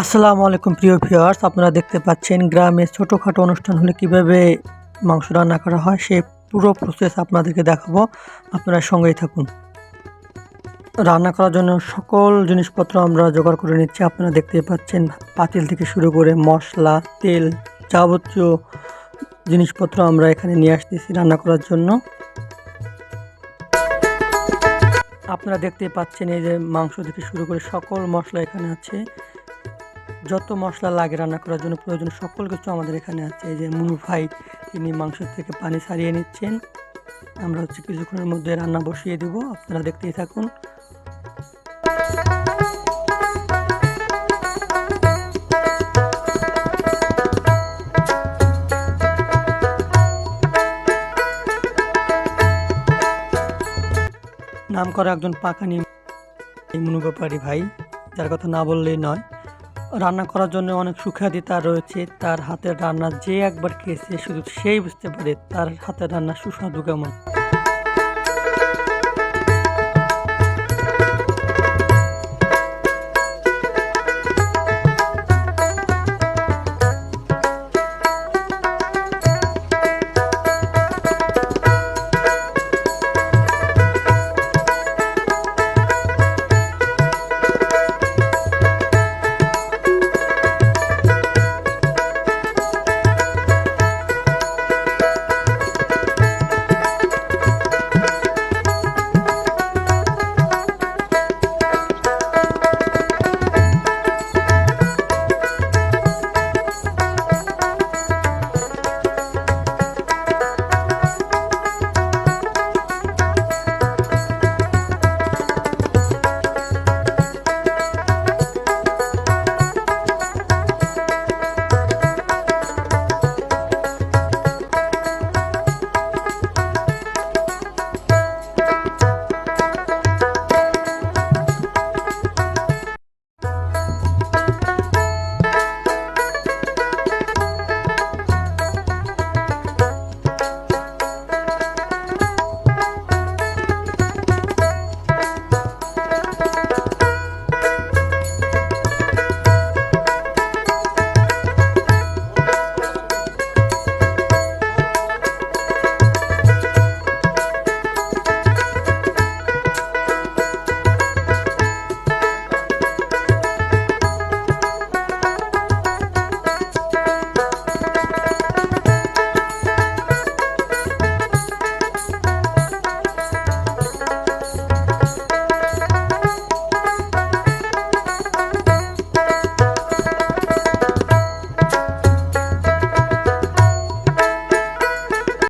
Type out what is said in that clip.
আসসালামু আলাইকুম প্রিয় ভিউয়ার্স, আপনারা দেখতে পাচ্ছেন গ্রামে ছোটোখাটো অনুষ্ঠান হলে কীভাবে মাংস রান্না করা হয় সেই পুরো প্রসেস আপনাদেরকে দেখাবো। আপনারা সঙ্গেই থাকুন। রান্না করার জন্য সকল জিনিসপত্র আমরা জোগাড় করে নিচ্ছি। আপনারা দেখতে পাচ্ছেন পাতিল থেকে শুরু করে মশলা, তেল যাবতীয় জিনিসপত্র আমরা এখানে নিয়ে আসতেছি রান্না করার জন্য। আপনারা দেখতে পাচ্ছেন এই যে মাংস থেকে শুরু করে সকল মশলা এখানে আছে। যত মশলা লাগে রান্না করার জন্য প্রয়োজন, সকল কিছু আমাদের এখানে আছে। এই যে মুনু ভাই, তিনি মাংস থেকে পানি সারিয়ে নিচ্ছেন। আমরা হচ্ছে কিছুক্ষণের মধ্যে রান্না বসিয়ে দেব। আপনারা দেখতেই থাকুন। নাম করা একজন পাকানি মুনু ব্যাপারী ভাই, যার কথা না বললেই নয়। রান্না করার জন্য অনেক সুখ্যাতি তার রয়েছে। তার হাতের রান্না যে একবার খেয়েছে, শুধু সেই বুঝতে পারে তার হাতের রান্না সুস্বাদু কেমন।